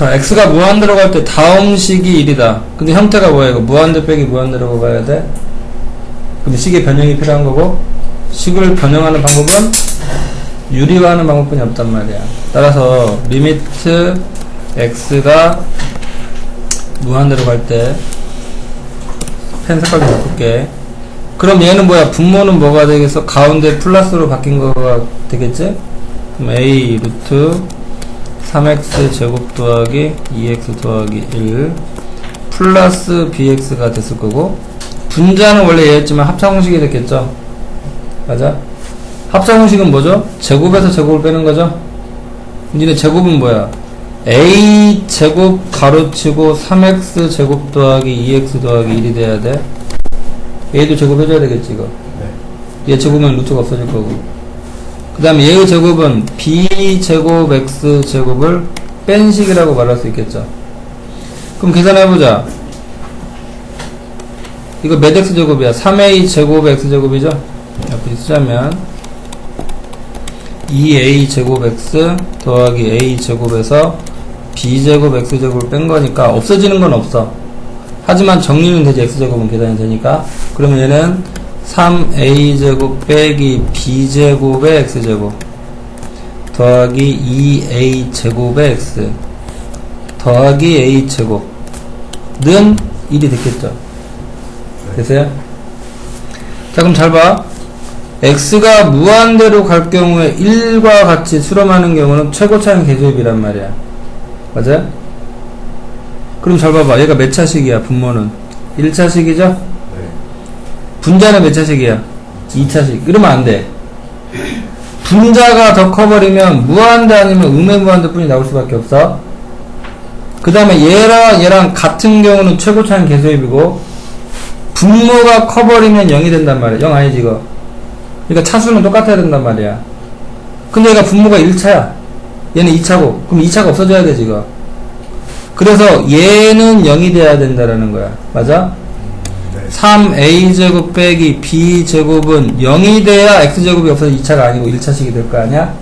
자, x가 무한대로 갈때 다음 식이 1이다. 근데 형태가 뭐야, 이거? 무한대 빼기 무한대로 가야 돼? 근데 식의 변형이 필요한 거고, 식을 변형하는 방법은 유리화하는 방법뿐이 없단 말이야. 따라서, 리미트 x가 무한대로 갈 때, 펜 색깔 좀 바꿀게. 그럼 얘는 뭐야? 분모는 뭐가 되겠어? 가운데 플러스로 바뀐 거가 되겠지? 그럼 a 루트 3x 제곱 더하기 2x 더하기 1 플러스 bx가 됐을 거고 분자는 원래 얘였지만 합차공식이 됐겠죠? 맞아? 합차공식은 뭐죠? 제곱에서 제곱을 빼는 거죠? 니네 제곱은 뭐야? a 제곱 가로치고 3x 제곱 더하기 2x 더하기 1이 돼야 돼 a도 제곱해줘야 되겠지 이거 네. 얘 제곱은 루트가 없어질 거고 그 다음에 얘의 제곱은 b제곱 x제곱을 뺀 식이라고 말할 수 있겠죠. 그럼 계산해보자. 이거 몇 x제곱이야? 3a 제곱 x제곱이죠? 옆에 쓰자면 2a 제곱 x 더하기 a 제곱에서 b제곱 x제곱을 뺀 거니까 없어지는 건 없어. 하지만 정리는 되지 x제곱은 계산이 되니까. 그러면 얘는 3a제곱 빼기 b제곱의 x제곱 더하기 2a제곱의 x 더하기 a제곱은 1이 됐겠죠 됐어요? 자 그럼 잘 봐 x가 무한대로 갈 경우에 1과 같이 수렴하는 경우는 최고차는 계수입이란 말이야 맞아요? 그럼 잘 봐봐 얘가 몇 차식이야 분모는 1차식이죠? 네. 분자는 몇 차식이야? 2차식. 이러면 안 돼. 분자가 더 커버리면 무한대 아니면 음의 무한대 뿐이 나올 수밖에 없어. 그 다음에 얘랑 얘랑 같은 경우는 최고차는 계수입이고 분모가 커버리면 0이 된단 말이야. 0 아니지 이거. 그러니까 차수는 똑같아야 된단 말이야. 근데 얘가 분모가 1차야. 얘는 2차고. 그럼 2차가 없어져야 되지 이거. 그래서 얘는 0이 돼야 된다라는 거야. 맞아? 네. 3a제곱 빼기 b제곱은 0이 돼야 x제곱이 없어서 2차가 아니고 1차식이 될 거 아니야?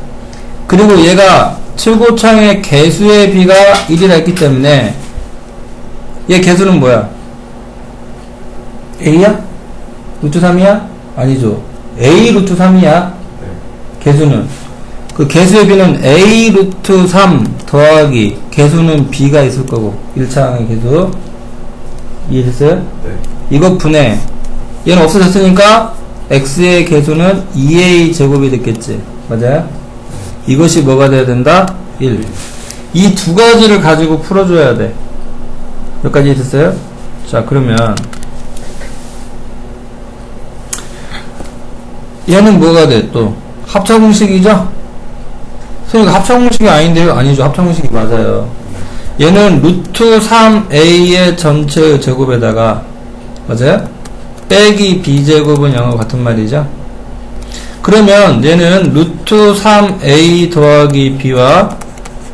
그리고 얘가 최고창의 개수의 b가 1이라 했기 때문에 얘 개수는 뭐야? a야? 루트 3이야? 아니죠. a 루트 3이야. 네. 개수는 그 개수의 b는 a 루트 3 더하기 개수는 b가 있을 거고 1차항의 개수 이해됐어요? 네. 이것 분해 얘는 없어졌으니까 x의 개수는 2a 제곱이 됐겠지 맞아요? 이것이 뭐가 돼야 된다? 1 이 두 가지를 가지고 풀어줘야 돼 여기까지 됐어요? 자 그러면 얘는 뭐가 돼 또? 합차공식이죠? 선생님 합차공식이 아닌데요? 아니죠 합차공식이 맞아요 얘는 루트 3a의 전체 제곱에다가 맞아요? 빼기 b제곱은 0과 같은 말이죠 그러면 얘는 루트 3a 더하기 b와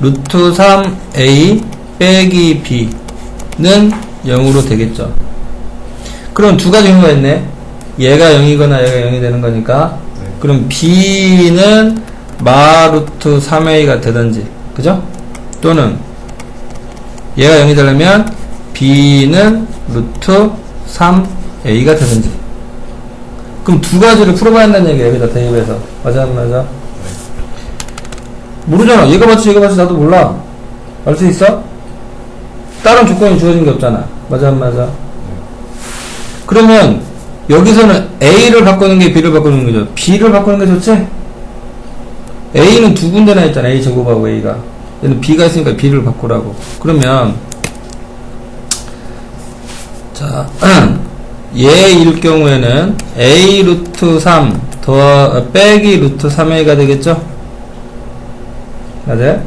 루트 3a 빼기 b는 0으로 되겠죠 그럼 두 가지 경우가 있네 얘가 0이거나 얘가 0이 되는 거니까 네. 그럼 b는 마 루트 3a가 되든지 그죠? 또는 얘가 0이 되려면 b는 루트 3a가 되든지. 그럼 두 가지를 풀어봐야 한다는 얘기야 여기다 대입해서. 맞아 안 맞아? 모르잖아. 얘가 맞지 얘가 맞지. 나도 몰라. 알 수 있어? 다른 조건이 주어진 게 없잖아. 맞아 안 맞아? 그러면 여기서는 a를 바꾸는 게 b를 바꾸는 거죠. B를 바꾸는 게 좋지? a는 두 군데나 있잖아. A 제곱하고 a가. 얘는 b가 있으니까 b를 바꾸라고. 그러면 자 얘일 경우에는 a 루트 3 더, 빼기 루트 3a가 되겠죠? 맞아요?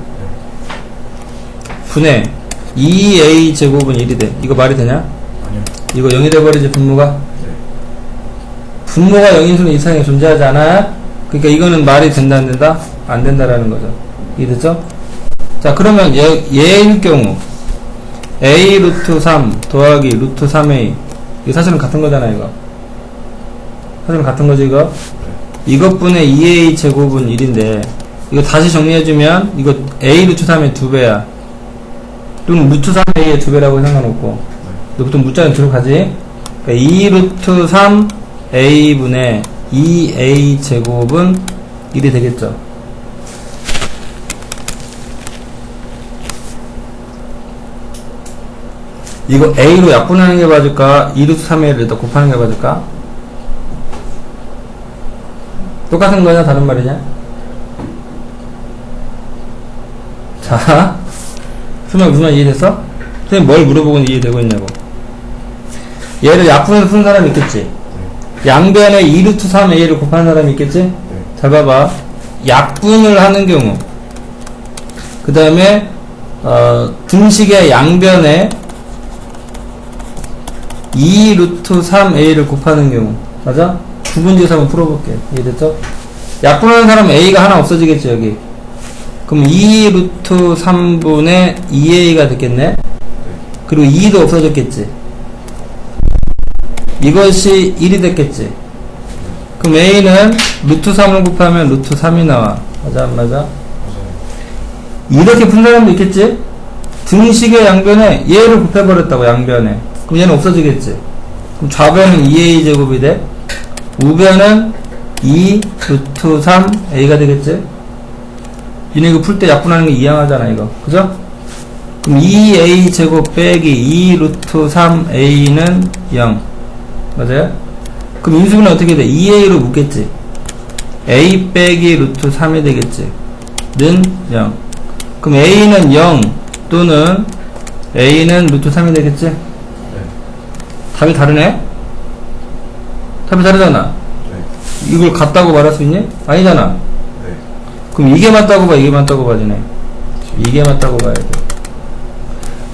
분해 2a 제곱은 1이 돼 이거 말이 되냐? 아니요. 이거 0이 돼버리지 분모가? 네. 분모가 0인 수는 이상이 존재하지 않아요? 그러니까 이거는 말이 된다 안 된다? 안 된다라는 거죠. 이해됐죠? 자 그러면 얘, 얘일 경우 a 루트 3 더하기 루트 3a 이거 사실은 같은 거잖아 이거. 사실은 같은 거지 이거? 네. 이것분의 2a 제곱은 1인데 이거 다시 정리해주면 이거 a 루트 3의 2배야. 또는 루트 3a의 두 배라고 상관없고. 너 보통 문자는 들어가지? 그러니까 2 루트 3 a분의 2a 제곱은 1이 되겠죠 이거 a로 약분하는 게 맞을까? 2 루트 3a를 여기다 곱하는 게 맞을까? 똑같은 거냐? 다른 말이냐? 자 수명 무슨 말 이해됐어? 선생님 뭘 물어보고 이해되고 있냐고. 얘를 약분해서 푼 사람 있겠지? 양변에 2루트 3a를 곱하는 사람이 있겠지? 네. 잘 봐봐. 약분을 하는 경우. 그 다음에 어, 등식의 양변에 2 루트 3a를 곱하는 경우 맞아? 구분지에서 한번 풀어볼게 이해됐죠? 약분하는 사람은 a가 하나 없어지겠지 여기 그럼 2 루트 3분의 2a가 됐겠네 그리고 2도 없어졌겠지 이것이 1이 됐겠지 그럼 a는 루트 3을 곱하면 루트 3이 나와 맞아 안 맞아? 이렇게 푼 사람도 있겠지? 등식의 양변에 얘를 곱해버렸다고 양변에 그럼 얘는 없어지겠지 그럼 좌변은 2a 제곱이 돼 우변은 2 루트 3 a가 되겠지 얘네 이거 풀 때 약분하는 게 이양하잖아 이거 그죠? 그럼 2a 제곱 빼기 2 루트 3 a는 0 맞아요? 그럼 인수분해 어떻게 돼? 2a로 묶겠지 a 빼기 루트 3이 되겠지 는 0 그럼 a는 0 또는 a는 루트 3이 되겠지? 네. 답이 다르네? 답이 다르잖아 네. 이걸 같다고 말할 수 있니? 아니잖아 네. 그럼 이게 맞다고 봐 이게 맞다고 봐지네 이게 맞다고 봐야 돼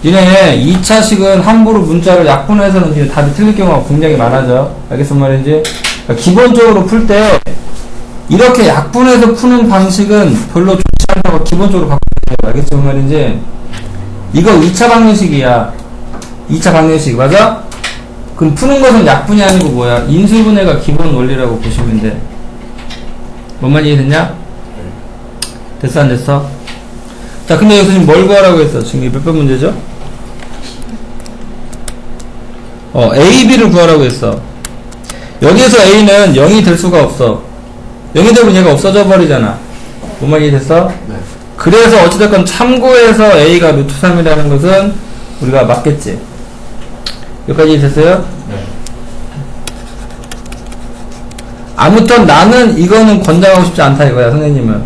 니네 2차식은 함부로 문자를 약분해서 넣으면 답이 틀릴 경우가 굉장히 많아져 알겠어 말인지 그러니까 기본적으로 풀 때 이렇게 약분해서 푸는 방식은 별로 좋지 않다고 기본적으로 갖고 있어요 알겠어 말인지 이거 2차 방정식이야 2차 방정식 맞아? 그럼 푸는 것은 약분이 아니고 뭐야 인수분해가 기본 원리라고 보시면 돼 뭔말 이해됐냐? 네. 됐어 안 됐어? 자 근데 여기서 지금 뭘 구하라고 했어? 지금 몇 번 문제죠? 어 A, B를 구하라고 했어 여기에서 A는 0이 될 수가 없어 0이 되면 얘가 없어져 버리잖아 뭔 말이 됐어? 네. 그래서 어찌됐건 참고해서 A가 루트 3이라는 것은 우리가 맞겠지 여기까지 됐어요? 네. 아무튼 나는 이거는 권장하고 싶지 않다 이거야 선생님은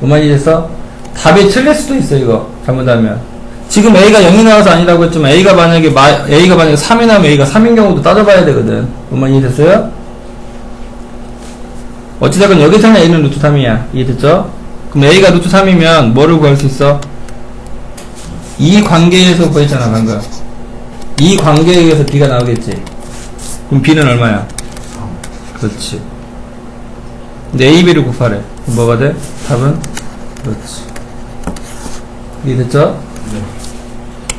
뭔 말이 됐어? 답이 틀릴 수도 있어 이거 잘못하면 지금 A가 0이 나와서 아니라고 했지만 A가 만약에 마, A가 만약에 3이 나오면 A가 3인 경우도 따져봐야 되거든 뭔 말이 됐어요? 어찌됐건 여기서는 A는 루트 3이야 이해됐죠? 그럼 A가 루트 3이면 뭐를 구할 수 있어? 이 관계에서 구했잖아 방금 이 관계에 의해서 B가 나오겠지 그럼 B는 얼마야? 3. 그렇지. 근데 A, B를 곱하래. 그럼 뭐가 돼? 답은? 그렇지. 이해 됐죠? 네.